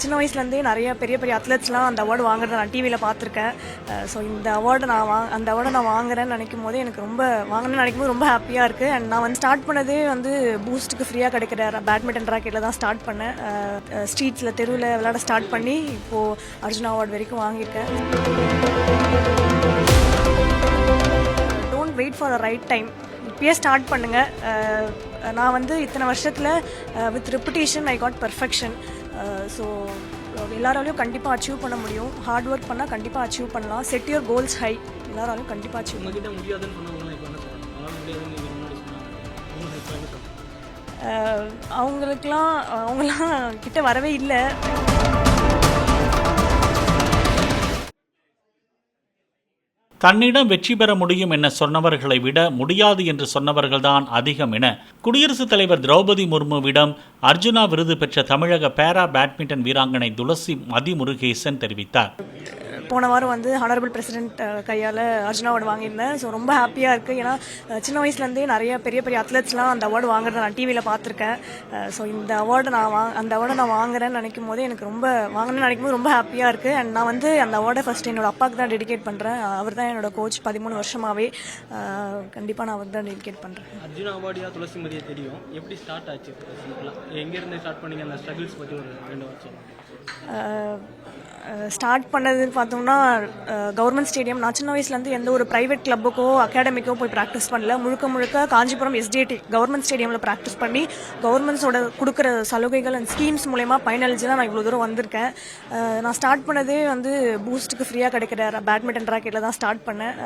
சின்ன வயசுலேருந்தே நிறைய பெரிய பெரிய அத்லெட்ஸ்லாம் அந்த அவார்டு வாங்குறத நான் டிவியில் பார்த்துருக்கேன். ஸோ இந்த அவார்டு நான் வா அந்த அவார்டை நான் வாங்குறேன்னு நினைக்கும் போது எனக்கு ரொம்ப வாங்கணும்னு நினைக்கும் போது ரொம்ப ஹாப்பியாக இருக்குது அண்ட் நான் வந்து ஸ்டார்ட் பண்ணதே வந்து பூஸ்ட்டுக்கு ஃப்ரீயாக கிடைக்கிற பேட்மிண்டன் ராக்கெட்டில் தான் ஸ்டார்ட் பண்ணேன். ஸ்ட்ரீட்ஸில் தெருவில் விளையாட ஸ்டார்ட் பண்ணி இப்போது அர்ஜுனா அவார்டு வரைக்கும் வாங்கியிருக்கேன். Don't wait for a right time இப்பயே ஸ்டார்ட் பண்ணுங்கள் நான் வந்து இத்தனை வருஷத்தில் with reputation I got perfection so எல்லாராலையும் கண்டிப்பாக அச்சீவ் பண்ண முடியும். ஹார்ட் ஒர்க் பண்ணால் கண்டிப்பாக அச்சீவ் பண்ணலாம். செட் யுவர் கோல்ஸ் ஹை எல்லாராலையும் கண்டிப்பாக அச்சீவ் உங்ககிட்ட முடியாதுன்னு சொன்னவங்களாம் இப்போ என்ன சொல்றாங்க? அவங்களால முடியாதுன்னு இதுக்கு முன்னாடி சொன்னாங்க. அவங்க இப்போ என்ன? சொல்றாங்க அவங்களுக்கெலாம் அவங்களாம் கிட்ட வரவே இல்லை. தன்னிடம் வெற்றி பெற முடியும் என சொன்னவர்களை விட முடியாது என்று சொன்னவர்கள்தான் அதிகம் என குடியரசுத் தலைவர் திரௌபதி முர்முவிடம் அர்ஜுனா விருது பெற்ற தமிழக பேரா பேட்மிண்டன் வீராங்கனை துளசி மதிமுருகேசன் தெரிவித்தார். போன வாரம் வந்து ஹானரபிள் பிரசிடென்ட் கையால் அர்ஜுனா அவார்டு வாங்கியிருந்தேன். ஸோ ரொம்ப ஹாப்பியாக இருக்குது ஏன்னா சின்ன வயசுலேருந்தே நிறைய பெரிய பெரிய அத்லெட்ஸ்லாம் அந்த அவார்டு வாங்குறத நான் டிவியில் பார்த்துருக்கேன். ஸோ இந்த அவார்டு நான் வா அந்த அவார்டை நான் வாங்குறேன்னு நினைக்கும் போது எனக்கு ரொம்ப வாங்கணும்னு நினைக்கும் போது ரொம்ப ஹாப்பியாக இருக்குது அண்ட் நான் வந்து அந்த அவார்டை ஃபஸ்ட் என்னோட அப்பாவுக்கு தான் டெடிகேட் பண்ணுறேன் அவர் தான் என்னோட கோச் பதிமூணு வருஷமாகவே கண்டிப்பாக நான் அவர் தான் டெடிகேட் பண்ணுறேன் அர்ஜுனா அவார்டியா துளசி மதியை தெரியும். எப்படி ஸ்டார்ட் ஆச்சு? எங்கேருந்து ஸ்டார்ட் பண்ணீங்க? அந்த ஸ்ட்ரகிள்ஸ் பற்றி ஒரு ரெண்டு வருஷம் ஸ்டார்ட் பண்ணதுன்னு பார்த்தோம்னா கவர்மெண்ட் ஸ்டேடியம் நான் சின்ன வயசுலேருந்து எந்த ஒரு ப்ரைவேட் கிளப்புக்கோ அகாடமிக்கோ போய் ப்ராக்டிஸ் பண்ணல. முழுக்க முழுக்க காஞ்சிபுரம் எஸ்டிஏடி கவர்மெண்ட் ஸ்டேடியமில் ப்ராக்டிஸ் பண்ணி கவர்மெண்ட்ஸோட கொடுக்குற சலுகைகள் அண்ட் ஸ்கீம்ஸ் மூலயமா பயனளிச்சு தான் நான் இவ்வளோ தூரம் வந்திருக்கேன். நான் ஸ்டார்ட் பண்ணதே வந்து பூஸ்ட்டுக்கு ஃப்ரீயாக கிடைக்கிற பேட்மிண்டன் ராக்கெட்டில் தான் ஸ்டார்ட் பண்ணேன்.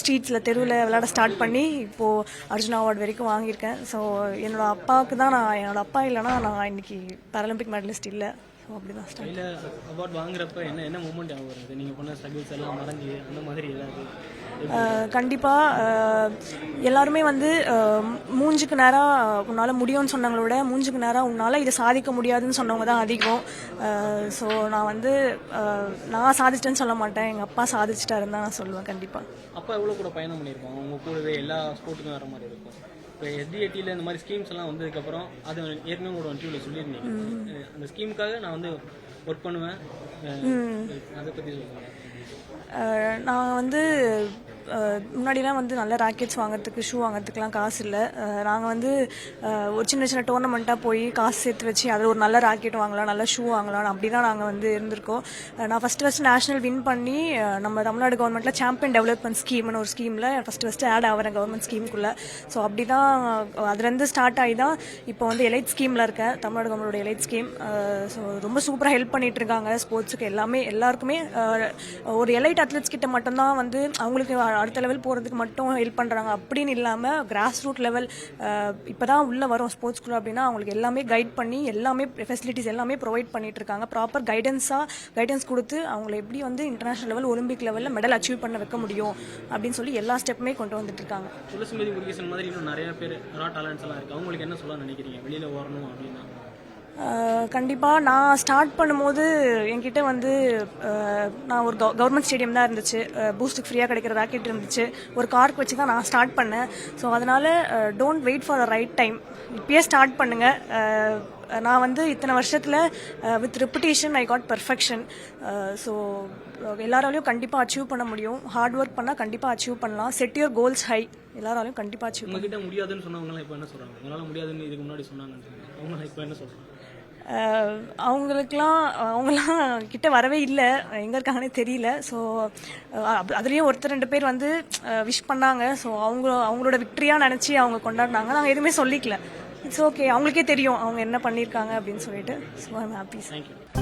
ஸ்ட்ரீட்ஸில் தெருவில் விளையாட ஸ்டார்ட் பண்ணி இப்போது அர்ஜுனா அவார்டு வரைக்கும் வாங்கியிருக்கேன். ஸோ என்னோடய அப்பாவுக்கு தான் நான் என்னோட அப்பா இல்லைன்னா நான் இன்னைக்கு பாராலிம்பிக் மெடலிஸ்ட் இல்லை. ஸோ அப்படி தான் ஸ்டார்ட் அவார்ட் வாங்குறப்ப என்ன என்ன மூமெண்ட் ஞாபகம் வருது? நீங்கள் பண்ண ஸ்ட்ரகிள்ஸ் எல்லாம் மறைஞ்சி அந்த மாதிரி ஏதாவது கண்டிப்பாக எல்லாருமே வந்து மூஞ்சுக்கு நேராக உன்னால் முடியும்னு சொன்னவங்கள விட மூஞ்சுக்கு நேராக உன்னால் இதை சாதிக்க முடியாதுன்னு சொன்னவங்க தான் அதிகம். ஸோ நான் வந்து நான் சாதிச்சிட்டேன்னு சொல்ல மாட்டேன். எங்கள் அப்பா சாதிச்சிட்டாருன்னு தான் நான் சொல்லுவேன் கண்டிப்பாக அப்பா எவ்வளோ கூட பயணம் பண்ணியிருக்கோம் அவங்க கூடவே எல்லா ஸ்போர்ட்டுக்கும் வர மாதிரி இருக்கும். இப்போ எஸ்டிஏடியில் இந்த மாதிரி ஸ்கீம்ஸ் எல்லாம் வந்ததுக்கப்புறம் அது ஏற்கனவே உங்களோட இன்டர்வியூவில் சொல்லியிருந்தீங்க. அஹ் அந்த ஸ்கீமுக்காக நான் வந்து ஒர்க் பண்ணுவேன். அதை பற்றி சொல்லுங்கள் நான் வந்து முன்னாடிலாம் வந்து நல்ல ராக்கெட்ஸ் வாங்குறதுக்கு ஷூ வாங்குறதுக்குலாம் காசு இல்லை. நாங்கள் வந்து ஒரு சின்ன சின்ன டோர்னமெண்ட்டாக போய் காசு சேர்த்து வச்சு அதில் ஒரு நல்ல ராக்கெட் வாங்கலாம் நல்ல ஷூ வாங்கலாம் அப்படி தான் நாங்கள் வந்து இருந்திருக்கோம். நான் ஃபஸ்ட்டு ஃபஸ்ட்டு நேஷனல் வின் பண்ணி நம்ம தமிழ்நாடு கவர்மெண்ட்டில் சாம்பியன் டெவலப்மெண்ட் ஸ்கீம்னு ஒரு ஸ்கீமில் ஃபஸ்ட்டு ஃபஸ்ட்டு ஆட் ஆகிறேன் கவர்மெண்ட் ஸ்கீமுக்குள்ளே ஸோ அப்படி தான் அதுலேருந்து ஸ்டார்ட் ஆகி தான் இப்போ வந்து எலைட் ஸ்கீமில் இருக்கேன் தமிழ்நாடு கவர்மெண்டோட எலைட் ஸ்கீம் ஸோ ரொம்ப சூப்பராக ஹெல்ப் பண்ணிகிட்டு இருக்காங்க ஸ்போர்ட்ஸுக்கு எல்லாமே எல்லாருக்குமே. ஒரு எலைட் அத்லெட்ஸ் கிட்ட மட்டும்தான் வந்து அவங்களுக்கு அடுத்த லெவல் போகிறதுக்கு மட்டும் ஹெல்ப் பண்ணுறாங்க அப்படின்னு இல்லாமல் கிராஸ் ரூட் லெவல் இப்போ தான் உள்ளே வரும் ஸ்போர்ட்ஸ் குழு அப்படின்னா அவங்களுக்கு எல்லாமே கைட் பண்ணி எல்லாமே ஃபெசிலிட்டிஸ் எல்லாமே ப்ரொவைட் பண்ணிட்டு இருக்காங்க. ப்ராப்பர் கைடன்ஸாக கைடன்ஸ் கொடுத்து அவங்கள எப்படி வந்து இன்டர்நேஷனல் லெவல் ஒலிம்பிக் லெவலில் மெடல் அச்சீவ் பண்ண வைக்க முடியும் அப்படின்னு சொல்லி எல்லா ஸ்டெப்புமே கொண்டு வந்துட்டு இருக்காங்க. துளசிமதி முருகேசன் மாதிரி இன்னும் நிறைய பேர் ரா டேலண்ட்ஸ் எல்லாம் இருக்கு. அவங்களுக்கு என்ன சொல்ல நினைக்கிறீங்க? வெளியில் வரணும் அப்படின்னா. கண்டிப்பாக நான் ஸ்டார்ட் பண்ணும்போது என்கிட்ட வந்து நான் ஒரு கவர்மெண்ட் ஸ்டேடியம் தான் இருந்துச்சு. பூஸ்ட்டுக்கு ஃப்ரீயாக கிடைக்கிற ராக்கெட் இருந்துச்சு. ஒரு கார்க் வச்சு தான் நான் ஸ்டார்ட் பண்ணேன். ஸோ அதனால் don't wait for the right time இப்பயே ஸ்டார்ட் பண்ணுங்கள் நான் வந்து இத்தனை வருஷத்தில் with reputation I got perfection so எல்லாராலையும் கண்டிப்பாக அச்சீவ் பண்ண முடியும். ஹார்ட் ஒர்க் பண்ணால் கண்டிப்பாக அச்சீவ் பண்ணலாம். செட் யுவர் கோல்ஸ் ஹை எல்லாராலையும் கண்டிப்பாக அச்சீவ் உங்ககிட்ட முடியாதுன்னு சொன்னவங்கலாம் இப்போ என்ன சொல்றாங்க? உங்களால முடியாதுன்னு இதுக்கு முன்னாடி சொன்னாங்க. அவங்க இப்போ என்ன சொல்றாங்க? அவங்களுக்கெலாம் அவங்களுக்கெல்லாம் அவங்களாம் கிட்ட வரவே இல்லை. எங்கே இருக்காங்கன்னே தெரியல. ஸோ அதுலேயும் ஒருத்தர் ரெண்டு பேர் வந்து விஷ் பண்ணாங்க. ஸோ அவங்க அவங்களோட விக்ட்ரியாக நினச்சி அவங்க கொண்டாடினாங்க. நாங்கள் எதுவுமே சொல்லிக்கல. இட்ஸ் ஓகே அவங்களுக்கே தெரியும். அவங்க என்ன பண்ணியிருக்காங்க அப்படின்னு சொல்லிட்டு. So I'm happy thank you